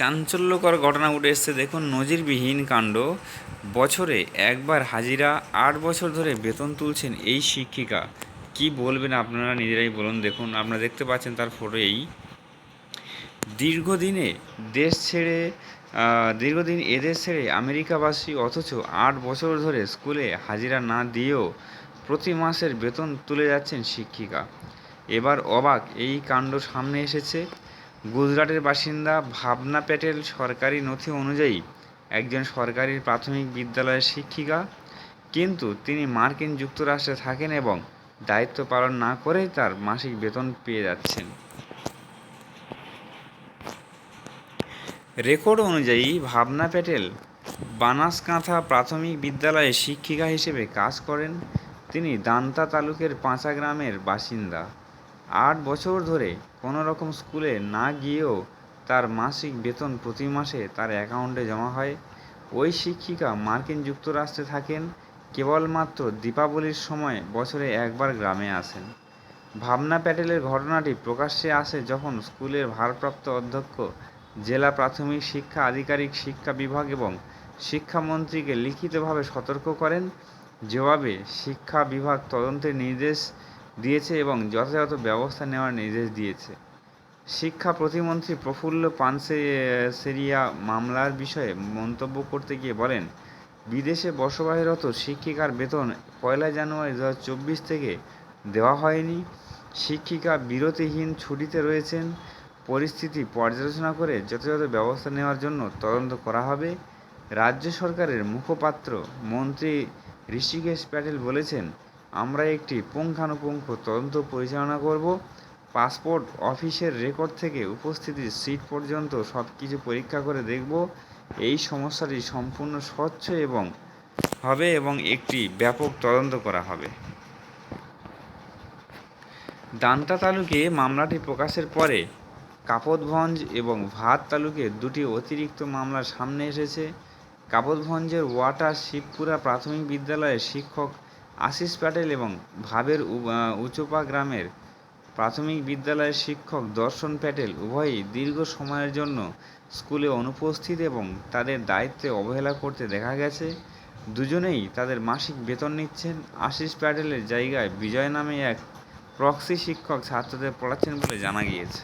চাঞ্চল্যকর ঘটনা উঠে এসছে, দেখুন, নজিরবিহীন কাণ্ড। বছরে একবার হাজিরা, আট বছর ধরে বেতন তুলছেন এই শিক্ষিকা। কি বলবেন আপনারা নিজেরাই বলুন, দেখুন, আপনারা দেখতে পাচ্ছেন তার ফটো এই। দীর্ঘদিনে দেশ ছেড়ে দীর্ঘদিন এদেশ ছেড়ে আমেরিকাবাসী অথচ আট বছর ধরে স্কুলে হাজিরা না দিয়েও প্রতি মাসের বেতন তুলে যাচ্ছেন শিক্ষিকা। এবার অবাক, এই কাণ্ড সামনে এসেছে। গুজরাটের বাসিন্দা ভাবনা প্যাটেল সরকারি নথি অনুযায়ী একজন সরকারি প্রাথমিক বিদ্যালয়ের শিক্ষিকা। কিন্তু তিনি মার্কিন যুক্তরাষ্ট্রে থাকেন এবং দায়িত্ব পালন না করেই তার মাসিক বেতন পেয়ে যাচ্ছেন। রেকর্ড অনুযায়ী ভাবনা প্যাটেল বানাসকাঁথা প্রাথমিক বিদ্যালয়ে শিক্ষিকা হিসেবে কাজ করেন। তিনি দান্তা তালুকের পাঁচা গ্রামের বাসিন্দা। আট বছর ধরে কোনো রকম স্কুলে না গিয়েও তার মাসিক বেতন প্রতি মাসে তার অ্যাকাউন্টে জমা হয়। ওই শিক্ষিকা মার্কিন যুক্তরাষ্ট্রে থাকেন, কেবলমাত্র দীপাবলির সময় বছরে একবার গ্রামে আসেন। ভাবনা প্যাটেলের ঘটনাটি প্রকাশ্যে আসে যখন স্কুলের ভারপ্রাপ্ত অধ্যক্ষ, জেলা প্রাথমিক শিক্ষা আধিকারিক, শিক্ষা বিভাগ এবং শিক্ষামন্ত্রীকে লিখিতভাবে সতর্ক করেন। জবাবে শিক্ষা বিভাগ তদন্তের নির্দেশ দিয়েছে এবং যথাযথ ব্যবস্থা নেওয়ার নির্দেশ দিয়েছে। শিক্ষা প্রতিমন্ত্রী প্রফুল্ল পানসেরিয়া মামলার বিষয়ে মন্তব্য করতে গিয়ে বলেন, বিদেশে বসবাসরত শিক্ষিকার বেতন পয়লা জানুয়ারি দু থেকে দেওয়া হয়নি। শিক্ষিকা বিরতিহীন ছুটিতে রয়েছেন। পরিস্থিতি পর্যালোচনা করে যথাযথ ব্যবস্থা নেওয়ার জন্য তদন্ত করা হবে। রাজ্য সরকারের মুখপাত্র মন্ত্রী ঋষিকেশ প্যাটেল বলেছেন আমরা একটি পুঙ্খানুপুঙ্খ তদন্ত পরিচালনা করব। পাসপোর্ট অফিসের রেকর্ড থেকে উপস্থিতির সিট পর্যন্ত সব কিছু পরীক্ষা করে দেখব। এই সমস্যাটি সম্পূর্ণ স্বচ্ছ এবং হবে এবং একটি ব্যাপক তদন্ত করা হবে। দান্তা তালুকে মামলাটি প্রকাশের পরে কাপতভঞ্জ এবং ভাত তালুকে দুটি অতিরিক্ত মামলা সামনে এসেছে। কাপতভঞ্জের ওয়াটার শিবপুরা প্রাথমিক বিদ্যালয়ের শিক্ষক আশিস প্যাটেল এবং ভাবের উচোপা গ্রামের প্রাথমিক বিদ্যালয়ের শিক্ষক দর্শন প্যাটেল উভয়ই দীর্ঘ সময়ের জন্য স্কুলে অনুপস্থিত এবং তাদের দায়িত্বে অবহেলা করতে দেখা গেছে। দুজনেই তাদের মাসিক বেতন নিচ্ছেন। আশিস প্যাটেলের জায়গায় বিজয় নামে এক প্রক্সি শিক্ষক ছাত্রদের পড়াচ্ছেন বলে জানা গিয়েছে।